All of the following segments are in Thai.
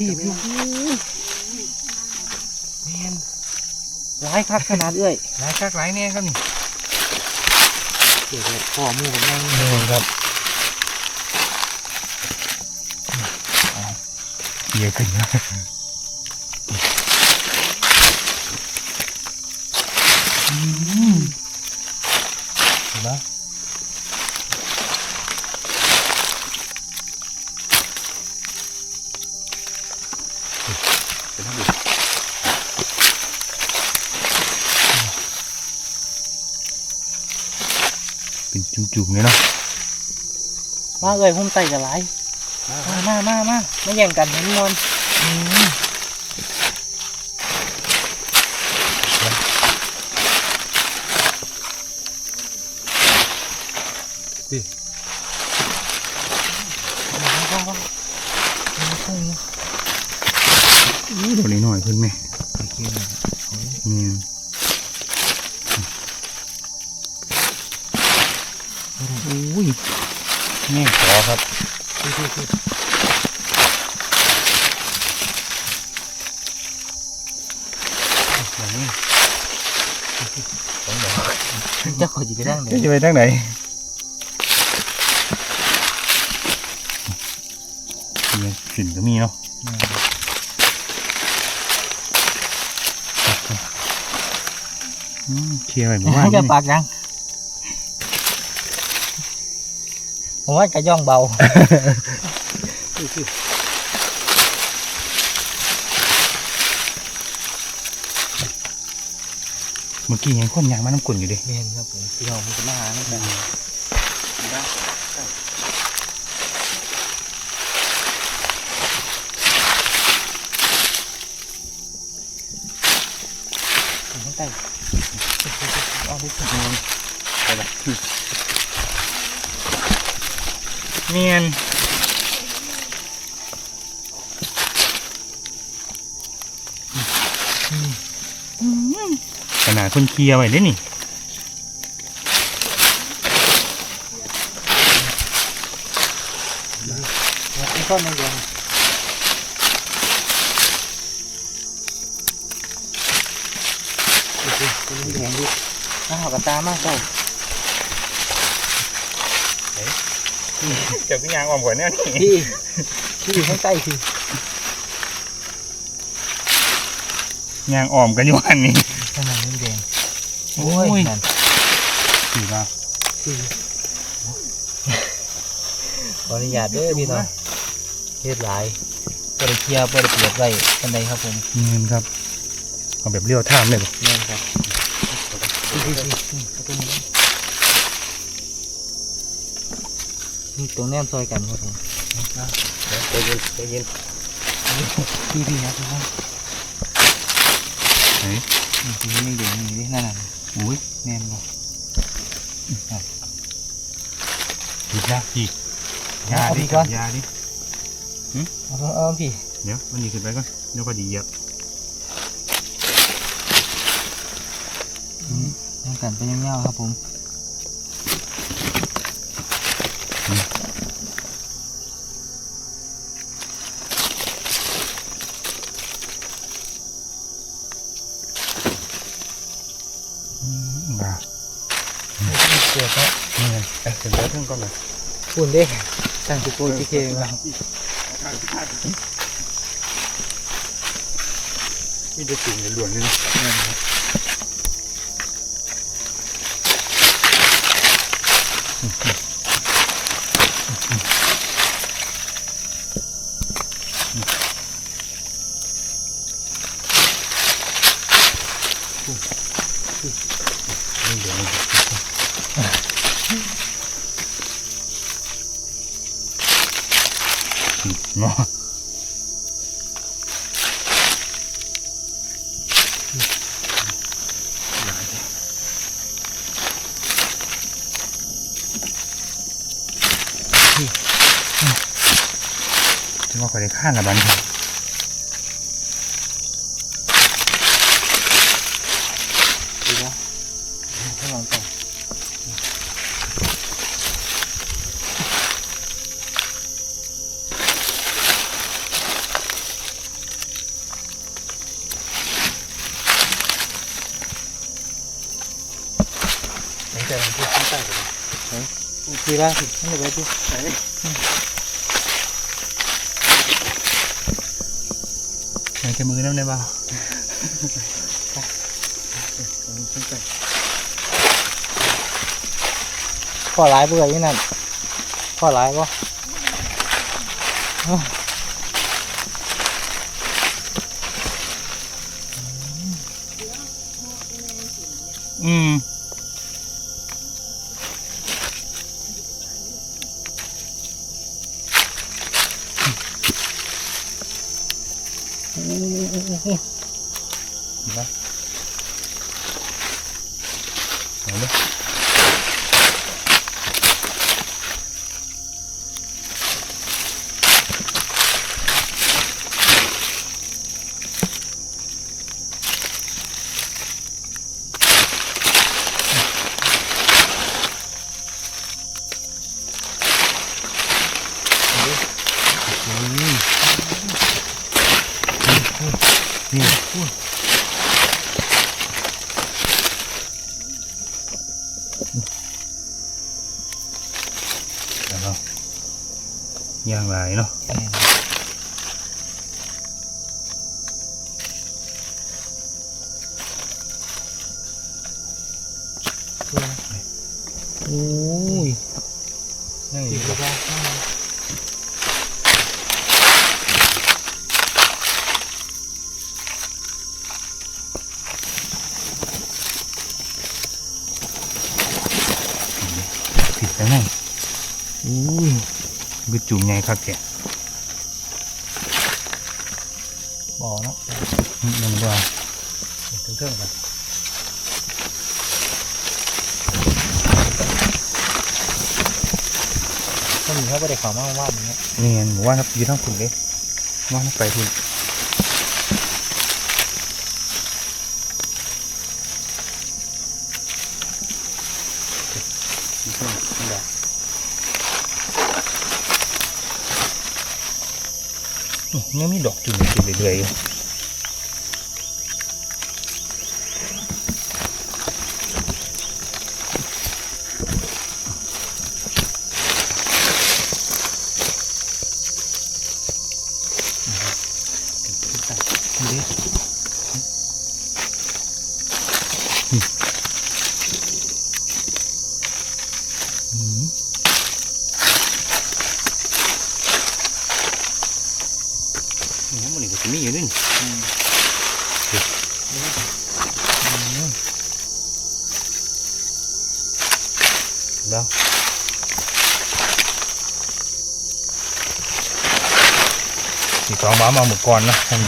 ทีบอยู่แมนร้ายคักขนาดเอ้ยหลายคักหลายแน่ครับนี่เดี๋ยวพ่อหมูผมยังนี่ครับเยอะขึ้นนะเห็นไหม เป็นจุ่มๆเลยเนาะมาเลยหุ้มไตกับร้ายมามามามาไม่แย่งกันเห็นมอนตัวนี้หน่อยเพิ่นไหมนี่อุ้ยแง่ข อครับอย่างนี้สองดอกจะขอจีไปได้เลยจะไปทางไหนนี่สินก็มีเนาะอืมเคลียร์ไปเมื่อวานจะนี่ปากยัง ผมว่ากระย่องเบาเมื่อกี้ยังคนยางมาน้ำกลนอยู่ดิเมนครับผมพี่น้องมันจะมาหาไม่ได้ข้างใต้เอาไปสิ เนียนขนาดคนเคลียร์ไว้ได้นี่ที่ก้อนในเดือนดูสิเป็นแดงดิน้าหอกตามากเจ้า เจ้าพี่ยางออมก่อนเนี่ยนี่พี่พี่อยู่ข้างใต้พี่ยางออมกันอยู่อันนี้ขนาดนี้แดงโอ้ยนั่นสีมาพี่ขออนุญาตเด้อพี่น้องเฮ็ดหลายบริเคลียร์บริเปียกไว้กันใดครับผมเงินครับเอาแบบเลี้ยวท่ามเลยบ่แม่นครับ นี่เอาตัวนี้นี่ตรงแนมซอยกันครับผมใจเย็นใจเย็นพี่พี่นะพี่น้องเฮ้ยนี่พี่นี่เดี๋ยวนี่ดินั่นน่ะอุ้ยแม่นบ่หยุดนะพี่ยาเอาดิพี่ก่อนยาดิเอาเอาเอาพี่เดี๋ยวมันหนีขึ้นไปก่อนเดี๋ยวพอดีเยอะนั่งกันไปยาวๆครับผม มาเสียบแล้วนี่ไงไอ้ถึงแล้วถึงก่อนเลยปุ่นเด้ตั้งจุกูจิเคมามีแต่สิ่งล้วนๆเลยนะแม่นครับ นี่เดี๋ยวนี่ เนาะจะว่าขอได้ข้านละบันครั ทีละสิไม่ได้ไปดูไหนไหนแค่มือน้ำได้บ้างตั้งแต่พ่อร้ายเบื่อยี่นั่นพ่อร้ายปะอืม เห็นปะ เอาเลย นี่ เดี๋ยวเราย่ บึดจุ่มไงครับแกบ่อเนาะมันว่าเทิงๆกันก็มีเขาไม่ได้ข่าวมาว่าอย่างเงี้ยเนียนหมูว่าครับอยืนทั้งคุณเลยว่าไปคุณนี่ มีดอกจุ่มจุ่มเรื่อยๆอยู่นี่ นี่มันนี่ก็จะมีอยู่นี่แล้วสีสองบ้ามาหมดก่อนนะท่าน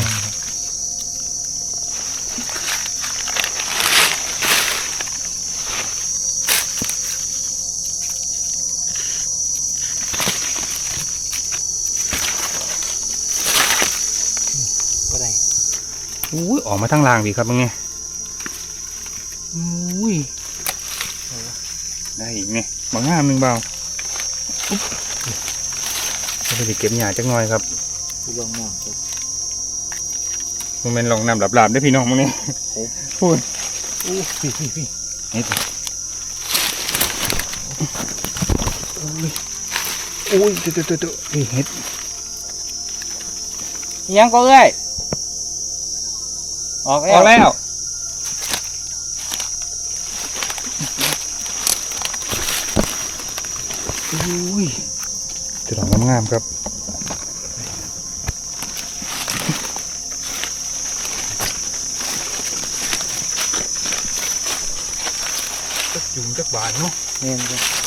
ก็ได้ อุ้ยออกมาทางล่างดีครับมึงไงอุ้ยได้อีกเนี่ยบางงามหนึ่งเบาอุ๊บจะไปเก็บหญ้าจักหน่อยครับดูลองมองครับมันเป็นลองนำหลับๆได้อพี่น้องมึงนี่พูดอู้พี่พี่พี่เฮ็ดอุ้ยตัวตัวตัวตัวเฮ็ดยังก็เอ้ย ออกออกแล้ว อุ้ยจะดอกงามๆครับจักจุ่มจักบานเนาะเนี่ย